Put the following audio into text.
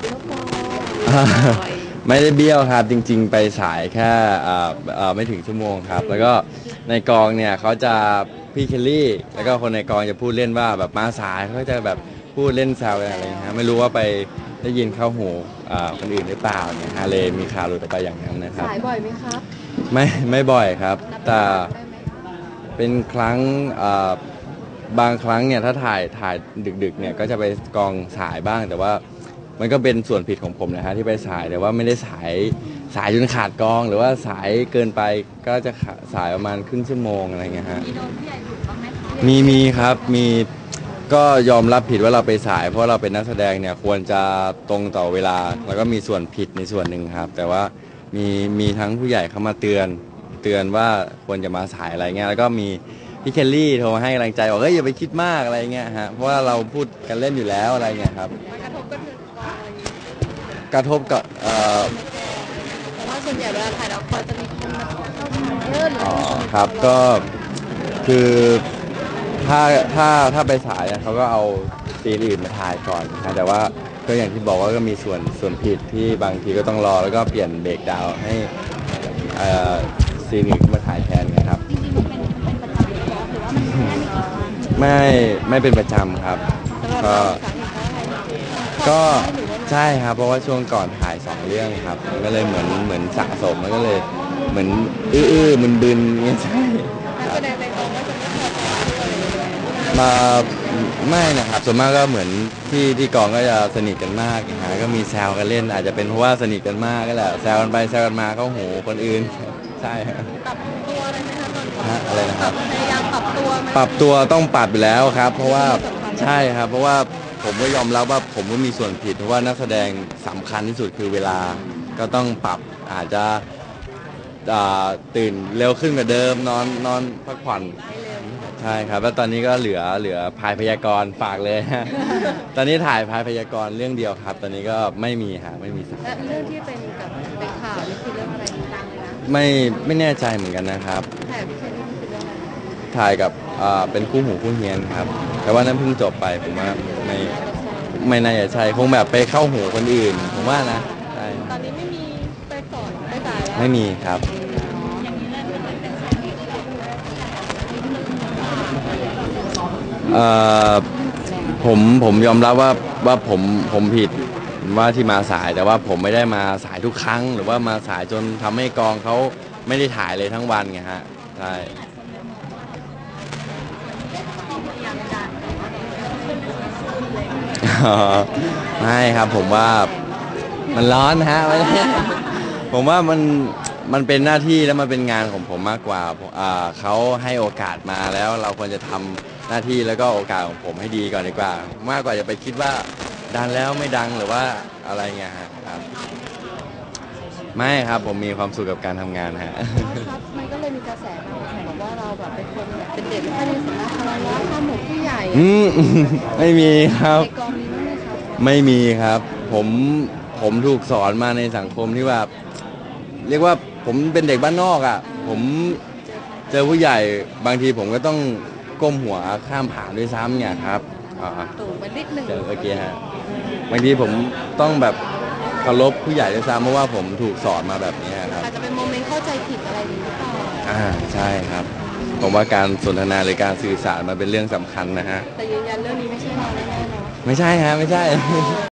เบี้ยวฟอร์มอ่าหน่อยไม่ได้เบี้ยวครับจริง ๆ ไปสายแค่อ่าอ่าไม่ถึงชั่วโมงครับ แล้วก็ในกองเนี่ยเขาจะพี่เคลลี่ แล้วก็คนในกองจะพูดเล่นว่าแบบมาสายเขาจะแบบพูดเล่นแซวกันอะไรอย่างเงี้ยฮะไม่รู้ว่าไปได้ยินเข้าหูอ่าคนอื่นหรือเปล่าเนี่ยฮะเลยมีข่าวหลุดออกไปอย่างนั้นนะครับ สายบ่อยไหมครับไม่ไม่บ่อยครับ นับแต่ ได้ไหมเป็นครั้งอ่าบางครั้งเนี่ยถ้าถ่ายถ่ายดึกๆเนี่ยก็จะไปกองสายบ้างแต่ว่า มันก็เป็นส่วนผิดของผมนะฮะที่ไปสายแต่ว่าไม่ได้สายสายจนขาดกอง หรือว่าสายเกินไปก็จะขาสายประมาณครึ่งชั่วโมงอะไรเงี้ยฮะมีโดนผู้ใหญ่ดุบ้างไหมคะมีมีครับมีก็ยอมรับผิดว่าเราไปสาย เพราะเราเป็นนักแสดงเนี่ยควรจะตรงต่อเวลา แล้วก็มีส่วนผิดในส่วนหนึ่งครับ แต่ว่ามีมีทั้งผู้ใหญ่เข้ามาเตือน เตือนว่าควรจะมาสายอะไรเงี้ยแล้วก็มี พี่เคลลี่โทรมาให้กำลังใจบอกเฮ้ยอย่าไปคิดมากอะไรเงี้ยฮะเพราะว่าเราพูดกันเล่นอยู่แล้วอะไรเงี้ยครับ มันกระทบกระเทือนกองอะไรอย่างงี้กระทบกับเอ่อเพราะว่าส่วนใหญ่เวลาถ่ายละครจะมีคนมาเข้ามาเยอะหรืออ๋อว่าครับก็คือถ้าถ้าถ้าไปสายเนี่ยเขาก็เอาซีนอื่นมาถ่ายก่อนนะแต่ว่าก็อย่างที่บอกว่าก็มีส่วนส่วนผิดที่บางทีก็ต้องรอแล้วก็เปลี่ยนเบรกดาวน์ให้เอ่อซีนอื่นขึ้นมาถ่ายแทนนะครับ จ ไม่ไม่เป็นประจำครับสำหรับก็เราสาเหตุเพราะอะไรก็หรือว่าใช่ครับ เพราะว่าช่วงก่อนถ่ายสองเรื่องครับมันก็เลยเหมือนเหมือนสะสมมันก็เลยเหมือนอื้อๆมึนบึนๆเงี้ยใช่นักแสดงในกองก็จะไม่พอใจอะไรอย่างเงี้ยมาไม่นะครับส่วนมากก็เหมือนที่ที่กองก็จะสนิทกันมากนะฮะก็มีแซวกันเล่น อาจจะเป็นเพราะว่าสนิทกันมากก็แหละแซวกันไปแซวกันมาเข้าหูคนอื่นใช่ครับปรับตัวอะไรไหมคะตอนนี้ฮะอะไรนะครับ พยายามปรับตัวไหมปรับตัวต้องปรับอยู่แล้วครับ เพราะว่าสำคัญใช่ครับ เพราะว่าผมก็ยอมรับว่าผมก็มีส่วนผิดเพราะว่านักแสดงสำคัญที่สุดคือเวลาก็ต้องปรับอาจจะอ่าตื่นเร็วขึ้นกว่าเดิมนอนนอนพักผ่อนให้เร็วใช่ครับ แล้วตอนนี้ก็เหลือเหลือพายพยากรณ์ฝากเลยตอนนี้ถ่ายพายพยากรณ์เรื่องเดียวครับ ตอนนี้ก็ไม่มีฮะไม่มีสาย และเรื่องที่เป็นกับเป็นข่าวนี่คือเรื่องอะไรดังเลยนะ ไม่ไม่แน่ใจเหมือนกันนะครับแต่พี่เชนนี่คือเรื่องอะไรถ่ายกับอ่าเป็นคู่หูคู่เฮียนครับ แต่ว่านั้นเพิ่งจบไปผมว่าไม่ไม่น่าจะใช่คงแบบไปเข้าหูคนอื่น ผมว่านะใช่ตอนนี้ไม่มีไปก่อนไปสายแล้วไม่มีครับอย่างนี้น่าจะเป็นสาเหตุเอ่อผมผมยอมรับว่าว่าผมผมผิด ว่าที่มาสายแต่ว่าผมไม่ได้มาสายทุกครั้ง หรือว่ามาสายจนทำให้กองเขาไม่ได้ถ่ายเลยทั้งวันไงฮะใช่อ๋อไม่ครับผมว่ามันร้อนนะฮะไม่ได้ผมว่ามันมันเป็นหน้าที่แล้วมันเป็นงานของผมมากกว่าผมอ่าเขาให้โอกาสมาแล้วเราควรจะทำหน้าที่แล้วก็โอกาสของผมให้ดีก่อนดีกว่า มากกว่าจะไปคิดว่า ดังแล้วไม่ดังหรือว่าอะไรเงี้ยฮะครับ ไม่ครับผมมีความสุขกับการทำงานฮะ ครับมันก็เลยมีกระแสมาบอกว่าเราแบบเป็นคนแบบเป็นเด็กไม่ค่อยมีสัมมาคารวะข้ามหมู่ผู้ใหญ่อืม ไม่มีครับ ในกองนี้ไหมครับไม่มีครับ ผมผมถูกสอนมาในสังคมที่ว่า เรียกว่าผมเป็นเด็กบ้านนอกอะ่ะ ผมเจอผู้ใหญ่บางทีผมก็ต้องก้มหัวข้ามผ่านด้วยซ้ำเนี่ยครับ อ่าตู่ไปนิดหนึ่งเจอโอเคฮะบางทีผมต้องแบบเคารพผู้ใหญ่ด้วยซ้ำเพราะว่าผมถูกสอนมาแบบนี้ครับอาจจะเป็นโมเมนต์เข้าใจผิดอะไรอย่างนี้หรือเปล่าอ่าใช่ครับ ผมว่าการสนทนาหรือการสื่อสารมันเป็นเรื่องสำคัญนะฮะแต่ยืนยันเรื่องนี้ไม่ใช่เราแน่ๆเนาะไม่ใช่ฮะไม่ใช่